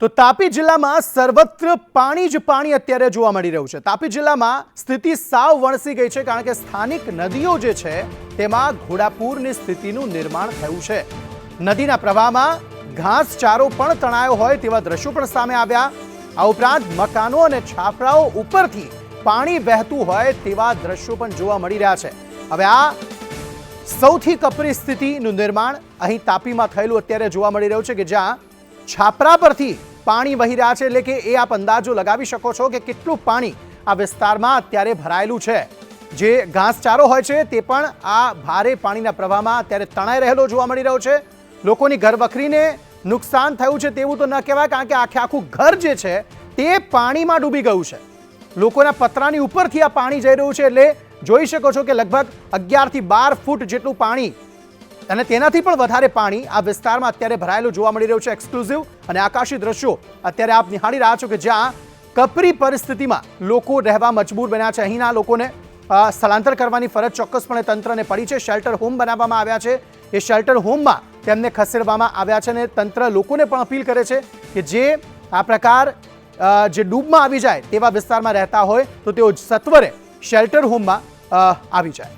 તો તાપી જિલ્લામાં સર્વત્ર પાણી જ પાણી અત્યારે જોવા મળી રહ્યું છે. તાપી જિલ્લામાં સ્થિતિ સાવ વણસી ગઈ છે કારણ કે સ્થાનિક નદીઓ જે છે તેમાં ઘોડાપૂરની સ્થિતિનું નિર્માણ થયું છે. નદીના પ્રવાહમાં ઘાસચારો પણ તણાયો હોય તેવા દ્રશ્યો પણ સામે આવ્યા. આ ઉપરાંત મકાનો અને છાપરાઓ ઉપરથી પાણી વહેતું હોય તેવા દ્રશ્યો પણ જોવા મળી રહ્યા છે. હવે આ સૌથી કપરી સ્થિતિનું નિર્માણ અહીં તાપીમાં થયેલું અત્યારે જોવા મળી રહ્યું છે કે જ્યાં છાપરા પરથી પાણી વહી રહ્યા છે. એટલે કે એ આપ અંદાજો લગાવી શકો છો કે કેટલું પાણી આ વિસ્તારમાં અત્યારે ભરાયેલું છે. જે ઘાસચારો હોય છે તે પણ આ ભારે પાણીના પ્રવાહમાં અત્યારે તણાઈ રહેલો જોવા મળી રહ્યો છે. લોકોની ઘરવખરીને નુકસાન થયું છે તેવું તો ન કહેવાય, કારણ કે આખે આખું ઘર જે છે તે પાણીમાં ડૂબી ગયું છે. લોકોના પતરાની ઉપરથી આ પાણી જઈ રહ્યું છે. એટલે જોઈ શકો છો કે લગભગ અગિયારથી બાર ફૂટ જેટલું પાણી અને તેનાથી પણ વધારે પાણી આ વિસ્તારમાં અત્યારે ભરાયેલું જોવા મળી રહ્યું છે એક્સક્લુઝિવ અને આકાશી દ્રશ્યો. અત્યારે આપ નિહાળી રહ્યા છો કે જ્યાં કપરી પરિસ્થિતિમાં લોકો રહેવા મજબૂર બન્યા છે. અહીંના લોકોને સ્થળાંતર કરવાની ફરજ ચોક્કસપણે તંત્રને પડી છે. શેલ્ટર હોમ બનાવવામાં આવ્યા છે. એ શેલ્ટર હોમમાં તેમને ખસેડવામાં આવ્યા છે અને તંત્ર લોકોને પણ અપીલ કરે છે કે જે આ પ્રકાર જે ડૂબમાં આવી જાય તેવા વિસ્તારમાં રહેતા હોય તો તેઓ સત્વરે શેલ્ટર હોમમાં આવી જાય.